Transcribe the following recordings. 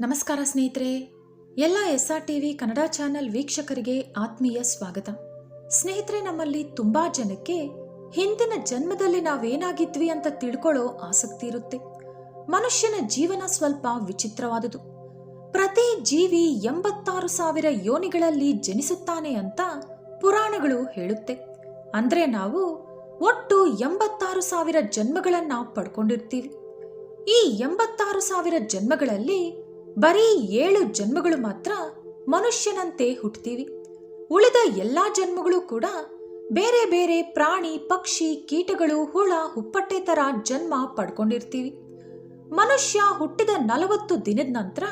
ನಮಸ್ಕಾರ ಸ್ನೇಹಿತರೆ, ಎಲ್ಲ S R TV Kannada channel ವೀಕ್ಷಕರಿಗೆ ಆತ್ಮೀಯ ಸ್ವಾಗತ. ಸ್ನೇಹಿತರೆ, ನಮ್ಮಲ್ಲಿ ತುಂಬಾ ಜನಕ್ಕೆ ಹಿಂದಿನ ಜನ್ಮದಲ್ಲಿ ನಾವೇನಾಗಿದ್ವಿ ಅಂತ ತಿಳ್ಕೊಳ್ಳೋ ಆಸಕ್ತಿ ಇರುತ್ತೆ. ಮನುಷ್ಯನ ಜೀವನ ಸ್ವಲ್ಪ ವಿಚಿತ್ರವಾದುದು ಪ್ರತಿ ಜೀವಿ ಎಂಬತ್ತಾರು ಸಾವಿರ ಯೋನಿಗಳಲ್ಲಿ ಜನಿಸುತ್ತಾನೆ ಅಂತ ಪುರಾಣಗಳು ಹೇಳುತ್ತೆ. ಅಂದ್ರೆ ನಾವು ಒಟ್ಟು ಎಂಬತ್ತಾರು ಸಾವಿರ ಜನ್ಮಗಳನ್ನ ಪಡ್ಕೊಂಡಿರ್ತೀವಿ. ಈ ಎಂಬತ್ತಾರು ಸಾವಿರ ಜನ್ಮಗಳಲ್ಲಿ ಬರೀ ಏಳು ಜನ್ಮಗಳು ಮಾತ್ರ ಮನುಷ್ಯನಂತೆ ಹುಟ್ಟುತ್ತೀವಿ ಉಳಿದ ಎಲ್ಲಾ ಜನ್ಮಗಳು ಕೂಡ ಬೇರೆ ಬೇರೆ ಪ್ರಾಣಿ, ಪಕ್ಷಿ, ಕೀಟಗಳು, ಹುಳ, ಹುಪ್ಪಟ್ಟೆ ತರ ಜನ್ಮ ಪಡ್ಕೊಂಡಿರ್ತೀವಿ. ಮನುಷ್ಯ ಹುಟ್ಟಿದ ನಲವತ್ತು ದಿನದ ನಂತರ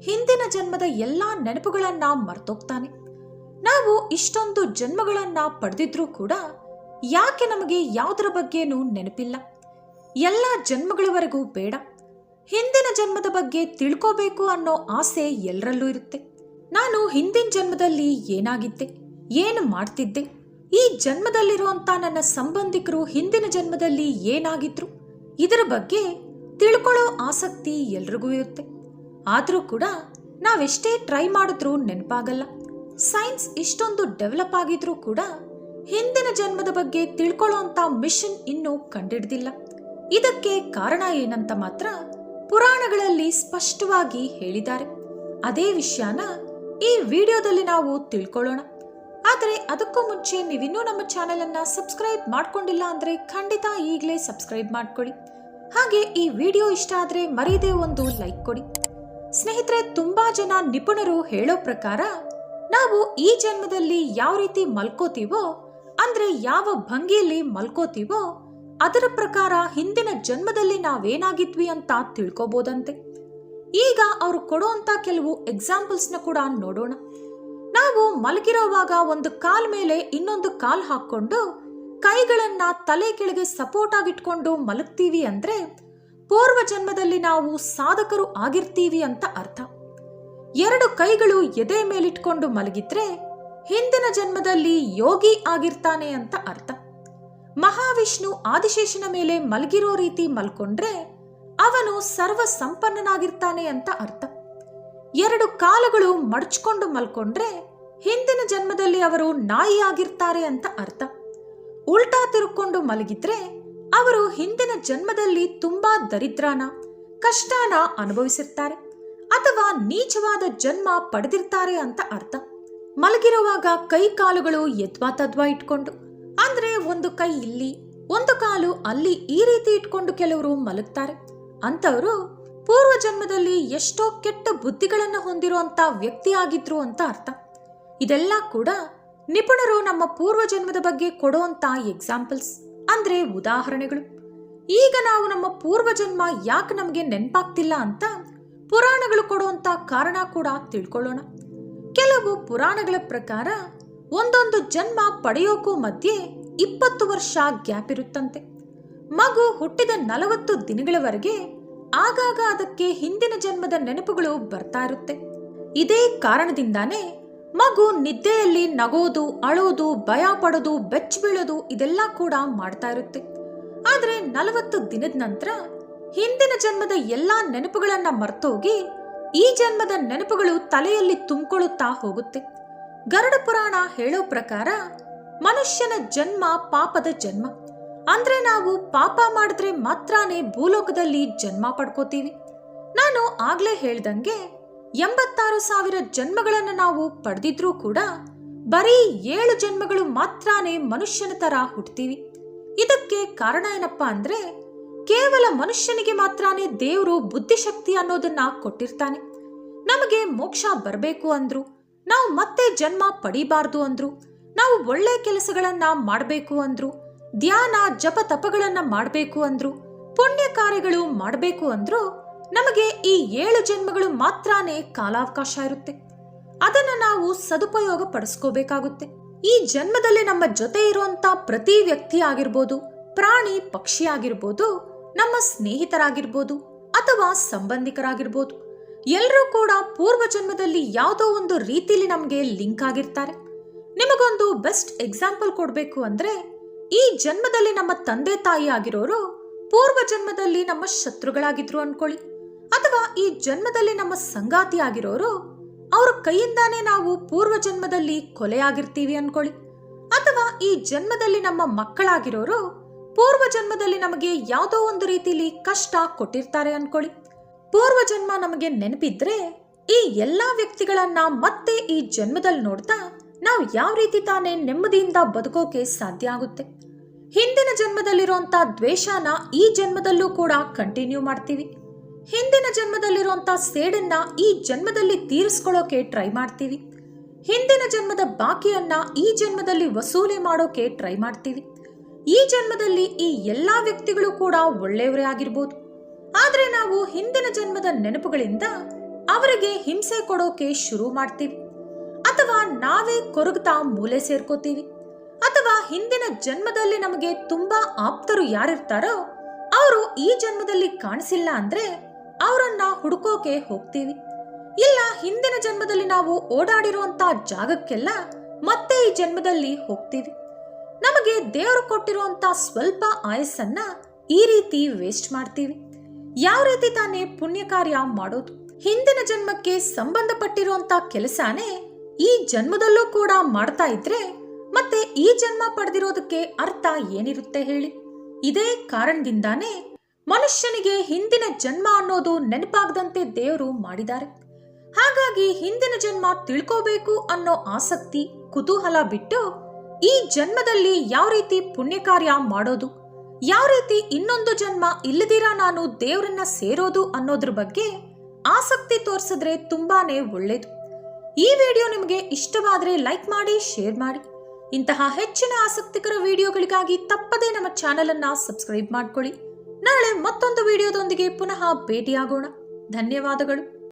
ಹಿಂದಿನ ಜನ್ಮದ ಎಲ್ಲಾ ನೆನಪುಗಳನ್ನ ಮರ್ತೋಗ್ತಾನೆ. ನಾವು ಇಷ್ಟೊಂದು ಜನ್ಮಗಳನ್ನ ಪಡೆದಿದ್ರೂ ಕೂಡ ಯಾಕೆ ನಮಗೆ ಯಾವುದರ ಬಗ್ಗೆನೂ ನೆನಪಿಲ್ಲ. ಎಲ್ಲ ಜನ್ಮಗಳವರೆಗೂ ಬೇಡ. ಹಿಂದಿನ ಜನ್ಮದ ಬಗ್ಗೆ ತಿಳ್ಕೋಬೇಕು ಅನ್ನೋ ಆಸೆ ಎಲ್ಲರಲ್ಲೂ ಇರುತ್ತೆ. ನಾನು ಹಿಂದಿನ ಜನ್ಮದಲ್ಲಿ ಏನಾಗಿದ್ದೆ, ಏನು ಮಾಡ್ತಿದ್ದೆ, ಈ ಜನ್ಮದಲ್ಲಿರುವಂತ ನನ್ನ ಸಂಬಂಧಿಕರು ಹಿಂದಿನ ಜನ್ಮದಲ್ಲಿ ಏನಾಗಿದ್ರು, ಇದರ ಬಗ್ಗೆ ತಿಳ್ಕೊಳ್ಳೋ ಆಸಕ್ತಿ ಎಲ್ರಿಗೂ ಇರುತ್ತೆ. ಆದರೂ ಕೂಡ ನಾವೆಷ್ಟೇ ಟ್ರೈ ಮಾಡಿದ್ರೂ ನೆನಪಾಗಲ್ಲ. ಸೈನ್ಸ್ ಇಷ್ಟೊಂದು ಡೆವಲಪ್ ಆಗಿದ್ರೂ ಕೂಡ ಹಿಂದಿನ ಜನ್ಮದ ಬಗ್ಗೆ ತಿಳ್ಕೊಳ್ಳೋ ಮಿಷನ್ ಇನ್ನೂ ಕಂಡಿಡ್ದಿಲ್ಲ. ಇದಕ್ಕೆ ಕಾರಣ ಏನಂತ ಮಾತ್ರ ಪುರಾಣಗಳಲ್ಲಿ ಸ್ಪಷ್ಟವಾಗಿ ಹೇಳಿದ್ದಾರೆ. ಅದೇ ವಿಷಯನ ಈ ವಿಡಿಯೋದಲ್ಲಿ ನಾವು ತಿಳ್ಕೊಳ್ಳೋಣ. ಆದರೆ ಅದಕ್ಕೂ ಮುಂಚೆ ನೀವಿನ್ನೂ ನಮ್ಮ ಚಾನೆಲ್ ಅನ್ನ ಸಬ್ಸ್ಕ್ರೈಬ್ ಮಾಡ್ಕೊಂಡಿಲ್ಲ ಅಂದ್ರೆ ಖಂಡಿತ ಈಗಲೇ ಸಬ್ಸ್ಕ್ರೈಬ್ ಮಾಡ್ಕೊಳ್ಳಿ ಹಾಗೆ ಈ ವಿಡಿಯೋ ಇಷ್ಟ ಆದ್ರೆ ಮರೀದೆ ಒಂದು ಲೈಕ್ ಕೊಡಿ. ಸ್ನೇಹಿತರೆ, ತುಂಬಾ ಜನ ನಿಪುಣರು ಹೇಳೋ ಪ್ರಕಾರ ನಾವು ಈ ಜನ್ಮದಲ್ಲಿ ಯಾವ ರೀತಿ ಮಲ್ಕೋತೀವೋ, ಅಂದ್ರೆ ಯಾವ ಭಂಗಿಯಲ್ಲಿ ಮಲ್ಕೋತೀವೋ ಅದರ ಪ್ರಕಾರ ಹಿಂದಿನ ಜನ್ಮದಲ್ಲಿ ನಾವೇನಾಗಿದ್ವಿ ಅಂತ ತಿಳ್ಕೊಬೋದಂತೆ? ಈಗ ಅವರು ಕೊಡುವಂತ ಕೆಲವು ಎಕ್ಸಾಂಪಲ್ಸ್ನ ಕೂಡ ನೋಡೋಣ. ನಾವು ಮಲಗಿರೋವಾಗ ಒಂದು ಕಾಲ್ ಮೇಲೆ ಇನ್ನೊಂದು ಕಾಲ್ ಹಾಕ್ಕೊಂಡು ಕೈಗಳನ್ನ ತಲೆ ಕೆಳಗೆ ಸಪೋರ್ಟ್ ಆಗಿಟ್ಕೊಂಡು ಮಲಗ್ತೀವಿ ಅಂದ್ರೆ ಪೂರ್ವ ಜನ್ಮದಲ್ಲಿ ನಾವು ಸಾಧಕರು ಆಗಿರ್ತೀವಿ ಅಂತ ಅರ್ಥ. ಎರಡು ಕೈಗಳು ಎದೆ ಮೇಲಿಟ್ಕೊಂಡು ಮಲಗಿದ್ರೆ ಹಿಂದಿನ ಜನ್ಮದಲ್ಲಿ ಯೋಗಿ ಆಗಿರ್ತಾನೆ ಅಂತ ಅರ್ಥ. ಮಹಾವಿಷ್ಣು ಆದಿಶೇಷನ ಮೇಲೆ ಮಲಗಿರೋ ರೀತಿ ಮಲ್ಕೊಂಡ್ರೆ ಅವನು ಸರ್ವ ಸಂಪನ್ನನಾಗಿರ್ತಾನೆ ಅಂತ ಅರ್ಥ. ಎರಡು ಕಾಲುಗಳು ಮಡ್ಚ್ಕೊಂಡು ಮಲ್ಕೊಂಡ್ರೆ ಹಿಂದಿನ ಜನ್ಮದಲ್ಲಿ ಅವರು ನಾಯಿಯಾಗಿರ್ತಾರೆ ಅಂತ ಅರ್ಥ. ಉಲ್ಟಾ ತಿರುಕೊಂಡು ಮಲಗಿದ್ರೆ ಅವರು ಹಿಂದಿನ ಜನ್ಮದಲ್ಲಿ ತುಂಬಾ ದರಿದ್ರನ, ಕಷ್ಟನ ಅನುಭವಿಸಿರ್ತಾರೆ ಅಥವಾ ನೀಚವಾದ ಜನ್ಮ ಪಡೆದಿರ್ತಾರೆ ಅಂತ ಅರ್ಥ. ಮಲಗಿರುವಾಗ ಕೈ ಕಾಲುಗಳು ಯದ್ವಾ ತದ್ವಾ ಇಟ್ಕೊಂಡು ಒಂದು ಕೈ ಇಲ್ಲಿ, ಒಂದು ಕಾಲು ಅಲ್ಲಿ ಈ ರೀತಿ ಇಟ್ಕೊಂಡು ಕೆಲವರು ಮಲಗ್ತಾರೆ. ಅಂತವರು ಪೂರ್ವ ಜನ್ಮದಲ್ಲಿ ಎಷ್ಟೋ ಕೆಟ್ಟ ಬುದ್ಧಿಗಳನ್ನು ಹೊಂದಿರುವಂತ ವ್ಯಕ್ತಿಯಾಗಿದ್ರು ಅಂತ ಅರ್ಥ. ಇದೆಲ್ಲ ಕೂಡ ನಿಪುಣರು ನಮ್ಮ ಪೂರ್ವ ಜನ್ಮದ ಬಗ್ಗೆ ಕೊಡುವಂತ ಎಕ್ಸಾಂಪಲ್ಸ್ ಅಂದ್ರೆ ಉದಾಹರಣೆಗಳು. ಈಗ ನಾವು ನಮ್ಮ ಪೂರ್ವ ಜನ್ಮ ಯಾಕೆ ನಮಗೆ ನೆನಪಾಗ್ತಿಲ್ಲ ಅಂತ ಪುರಾಣಗಳು ಕೊಡುವಂತ ಕಾರಣ ಕೂಡ ತಿಳ್ಕೊಳ್ಳೋಣ. ಕೆಲವು ಪುರಾಣಗಳ ಪ್ರಕಾರ ಒಂದೊಂದು ಜನ್ಮ ಪಡೆಯೋಕ್ಕೂ ಮಧ್ಯೆ ಇಪ್ಪತ್ತು ವರ್ಷ ಗ್ಯಾಪ್ ಇರುತ್ತಂತೆ. ಮಗು ಹುಟ್ಟಿದ ನಲವತ್ತು ದಿನಗಳವರೆಗೆ ಆಗಾಗ ಅದಕ್ಕೆ ಹಿಂದಿನ ಜನ್ಮದ ನೆನಪುಗಳು ಬರ್ತಾ ಇರುತ್ತೆ. ಇದೇ ಕಾರಣದಿಂದಾನೇ ಮಗು ನಿದ್ದೆಯಲ್ಲಿ ನಗೋದು, ಅಳೋದು, ಭಯ ಪಡೋದು, ಬೆಚ್ಚ ಬೀಳೋದು ಇದೆಲ್ಲ ಕೂಡ ಮಾಡ್ತಾ ಇರುತ್ತೆ. ಆದ್ರೆ ನಲವತ್ತು ದಿನದ ನಂತರ ಹಿಂದಿನ ಜನ್ಮದ ಎಲ್ಲಾ ನೆನಪುಗಳನ್ನ ಮರ್ತೋಗಿ ಈ ಜನ್ಮದ ನೆನಪುಗಳು ತಲೆಯಲ್ಲಿ ತುಂಬಿಕೊಳ್ಳುತ್ತಾ ಹೋಗುತ್ತೆ. ಗರುಡ ಪುರಾಣ ಹೇಳೋ ಪ್ರಕಾರ ಮನುಷ್ಯನ ಜನ್ಮ ಪಾಪದ ಜನ್ಮ. ಅಂದ್ರೆ ನಾವು ಪಾಪ ಮಾಡಿದ್ರೆ ಮಾತ್ರನೇ ಭೂಲೋಕದಲ್ಲಿ ಜನ್ಮ ಪಡ್ಕೋತೀವಿ. ನಾನು ಆಗ್ಲೇ ಹೇಳ್ದಂಗೆ ಎಂಬತ್ತಾರು ಸಾವಿರ ಜನ್ಮಗಳನ್ನು ನಾವು ಪಡೆದಿದ್ರೂ ಕೂಡ ಬರೀ ಏಳು ಜನ್ಮಗಳು ಮಾತ್ರನೇ ಮನುಷ್ಯನ ತರ ಹುಟ್ತೀವಿ. ಇದಕ್ಕೆ ಕಾರಣ ಏನಪ್ಪಾ ಅಂದ್ರೆ ಕೇವಲ ಮನುಷ್ಯನಿಗೆ ಮಾತ್ರನೇ ದೇವರು ಬುದ್ಧಿಶಕ್ತಿ ಅನ್ನೋದನ್ನ ಕೊಟ್ಟಿರ್ತಾನೆ. ನಮಗೆ ಮೋಕ್ಷ ಬರಬೇಕು ಅಂದ್ರು, ನಾವು ಮತ್ತೆ ಜನ್ಮ ಪಡಿಬಾರ್ದು ಅಂದ್ರು ನಾವು ಒಳ್ಳೆ ಕೆಲಸಗಳನ್ನ ಮಾಡಬೇಕು ಅಂದ್ರು, ಧ್ಯಾನ, ಜಪ ತಪಗಳನ್ನ ಮಾಡಬೇಕು ಅಂದ್ರು, ಪುಣ್ಯ ಕಾರ್ಯಗಳು ಮಾಡಬೇಕು ಅಂದ್ರು, ನಮಗೆ ಈ ಏಳು ಜನ್ಮಗಳು ಮಾತ್ರನೇ ಕಾಲಾವಕಾಶ ಇರುತ್ತೆ. ಅದನ್ನ ನಾವು ಸದುಪಯೋಗ ಪಡಿಸ್ಕೋಬೇಕಾಗುತ್ತೆ. ಈ ಜನ್ಮದಲ್ಲಿ ನಮ್ಮ ಜೊತೆ ಇರುವಂತ ಪ್ರತಿ ವ್ಯಕ್ತಿ ಆಗಿರ್ಬೋದು, ಪ್ರಾಣಿ, ಪಕ್ಷಿ ಆಗಿರ್ಬೋದು, ನಮ್ಮ ಸ್ನೇಹಿತರಾಗಿರ್ಬೋದು, ಅಥವಾ ಸಂಬಂಧಿಕರಾಗಿರ್ಬೋದು ಎಲ್ಲರೂ ಕೂಡ ಪೂರ್ವ ಜನ್ಮದಲ್ಲಿ ಯಾವುದೋ ಒಂದು ರೀತಿಲಿ ನಮಗೆ ಲಿಂಕ್ ಆಗಿರ್ತಾರೆ. ನಿಮಗೊಂದು ಬೆಸ್ಟ್ ಎಕ್ಸಾಂಪಲ್ ಕೊಡಬೇಕು ಅಂದ್ರೆ, ಈ ಜನ್ಮದಲ್ಲಿ ನಮ್ಮ ತಂದೆ ತಾಯಿ ಆಗಿರೋರು ಪೂರ್ವ ಜನ್ಮದಲ್ಲಿ ನಮ್ಮ ಶತ್ರುಗಳಾಗಿದ್ರು ಅನ್ಕೊಳ್ಳಿ. ಅಥವಾ ಈ ಜನ್ಮದಲ್ಲಿ ನಮ್ಮ ಸಂಗಾತಿ ಆಗಿರೋರು ಅವ್ರ ಕೈಯಿಂದಾನೇ ನಾವು ಪೂರ್ವ ಜನ್ಮದಲ್ಲಿ ಕೊಲೆಯಾಗಿರ್ತೀವಿ ಅನ್ಕೊಳ್ಳಿ. ಅಥವಾ ಈ ಜನ್ಮದಲ್ಲಿ ನಮ್ಮ ಮಕ್ಕಳಾಗಿರೋರು ಪೂರ್ವ ಜನ್ಮದಲ್ಲಿ ನಮಗೆ ಯಾವುದೋ ಒಂದು ರೀತಿಲಿ ಕಷ್ಟ ಕೊಟ್ಟಿರ್ತಾರೆ ಅನ್ಕೊಳ್ಳಿ. ಪೂರ್ವ ಜನ್ಮ ನಮಗೆ ನೆನಪಿದ್ರೆ ಈ ಎಲ್ಲಾ ವ್ಯಕ್ತಿಗಳನ್ನ ಮತ್ತೆ ಈ ಜನ್ಮದಲ್ಲಿ ನೋಡ್ತಾ ನಾವು ಯಾವ ರೀತಿ ತಾನೇ ನೆಮ್ಮದಿಯಿಂದ ಬದುಕೋಕೆ ಸಾಧ್ಯ ಆಗುತ್ತೆ? ಹಿಂದಿನ ಜನ್ಮದಲ್ಲಿರುವಂತ ದ್ವೇಷನ ಈ ಜನ್ಮದಲ್ಲೂ ಕೂಡ ಕಂಟಿನ್ಯೂ ಮಾಡ್ತೀವಿ. ಹಿಂದಿನ ಜನ್ಮದಲ್ಲಿರುವಂತ ಸೇಡನ್ನ ಈ ಜನ್ಮದಲ್ಲಿ ತೀರಿಸ್ಕೊಳ್ಳೋಕೆ ಟ್ರೈ ಮಾಡ್ತೀವಿ. ಹಿಂದಿನ ಜನ್ಮದ ಬಾಕಿಯನ್ನ ಈ ಜನ್ಮದಲ್ಲಿ ವಸೂಲಿ ಮಾಡೋಕೆ ಟ್ರೈ ಮಾಡ್ತೀವಿ. ಈ ಜನ್ಮದಲ್ಲಿ ಈ ಎಲ್ಲಾ ವ್ಯಕ್ತಿಗಳು ಕೂಡ ಒಳ್ಳೆಯವರೇ ಆಗಿರ್ಬೋದು. ಆದ್ರೆ ನಾವು ಹಿಂದಿನ ಜನ್ಮದ ನೆನಪುಗಳಿಂದ ಅವರಿಗೆ ಹಿಂಸೆ ಕೊಡೋಕೆ ಶುರು ಮಾಡ್ತೀವಿ. ಅಥವಾ ನಾವೇ ಕೊರಗ್ತಾ ಮೂಲೆ ಸೇರ್ಕೋತೀವಿ? ಅಥವಾ ಹಿಂದಿನ ಜನ್ಮದಲ್ಲಿ ನಮಗೆ ತುಂಬಾ ಆಪ್ತರು ಯಾರಿರ್ತಾರೋ, ಅವರು ಈ ಜನ್ಮದಲ್ಲಿ ಕಾಣಿಸಿಲ್ಲ ಅಂದ್ರೆ ಅವರನ್ನ ಹುಡುಕೋಕೆ ಹೋಗ್ತೀವಿ. ಇಲ್ಲ, ಹಿಂದಿನ ಜನ್ಮದಲ್ಲಿ ನಾವು ಓಡಾಡಿರುವಂತ ಜಾಗಕ್ಕೆಲ್ಲ ಮತ್ತೆ ಈ ಜನ್ಮದಲ್ಲಿ ಹೋಗ್ತೀವಿ. ನಮಗೆ ದೇವರು ಕೊಟ್ಟಿರುವಂತ ಸ್ವಲ್ಪ ಆಯಸ್ಸನ್ನ ಈ ರೀತಿ ವೇಸ್ಟ್ ಮಾಡ್ತೀವಿ. ಯಾವ ರೀತಿ ತಾನೇ ಪುಣ್ಯ ಕಾರ್ಯ ಮಾಡೋದು, ಹಿಂದಿನ ಜನ್ಮಕ್ಕೆ ಸಂಬಂಧಪಟ್ಟಿರುವಂತ ಕೆಲಸನೇ ಈ ಜನ್ಮದಲ್ಲೂ ಕೂಡ ಮಾಡ್ತಾ ಇದ್ರೆ ಮತ್ತೆ ಈ ಜನ್ಮ ಪಡೆದಿರೋದಕ್ಕೆ ಅರ್ಥ ಏನಿರುತ್ತೆ ಹೇಳಿ? ಇದೇ ಕಾರಣದಿಂದಾನೇ ಮನುಷ್ಯನಿಗೆ ಹಿಂದಿನ ಜನ್ಮ ಅನ್ನೋದು ನೆನಪಾಗದಂತೆ ದೇವರು ಮಾಡಿದ್ದಾರೆ. ಹಾಗಾಗಿ ಹಿಂದಿನ ಜನ್ಮ ತಿಳ್ಕೋಬೇಕು ಅನ್ನೋ ಆಸಕ್ತಿ, ಕುತೂಹಲ ಬಿಟ್ಟು ಈ ಜನ್ಮದಲ್ಲಿ ಯಾವ ರೀತಿ ಪುಣ್ಯ ಕಾರ್ಯ ಮಾಡೋದು, ಯಾವ ರೀತಿ ಇನ್ನೊಂದು ಜನ್ಮ ಇಲ್ಲದಿರ ನಾನು ದೇವರನ್ನ ಸೇರೋದು ಅನ್ನೋದ್ರ ಬಗ್ಗೆ ಆಸಕ್ತಿ ತೋರಿಸಿದ್ರೆ ತುಂಬಾನೇ ಒಳ್ಳೇದು. ಈ ವಿಡಿಯೋ ನಿಮಗೆ ಇಷ್ಟವಾದರೆ ಲೈಕ್ ಮಾಡಿ, ಶೇರ್ ಮಾಡಿ. ಇಂತಹ ಹೆಚ್ಚಿನ ಆಸಕ್ತಿಕರ ವಿಡಿಯೋಗಳಿಗಾಗಿ ತಪ್ಪದೇ ನಮ್ಮ ಚಾನೆಲ್ ಅನ್ನ ಸಬ್ಸ್ಕ್ರೈಬ್ ಮಾಡ್ಕೊಳ್ಳಿ. ನಾಳೆ ಮತ್ತೊಂದು ವಿಡಿಯೋದೊಂದಿಗೆ ಪುನಃ ಭೇಟಿಯಾಗೋಣ. ಧನ್ಯವಾದಗಳು.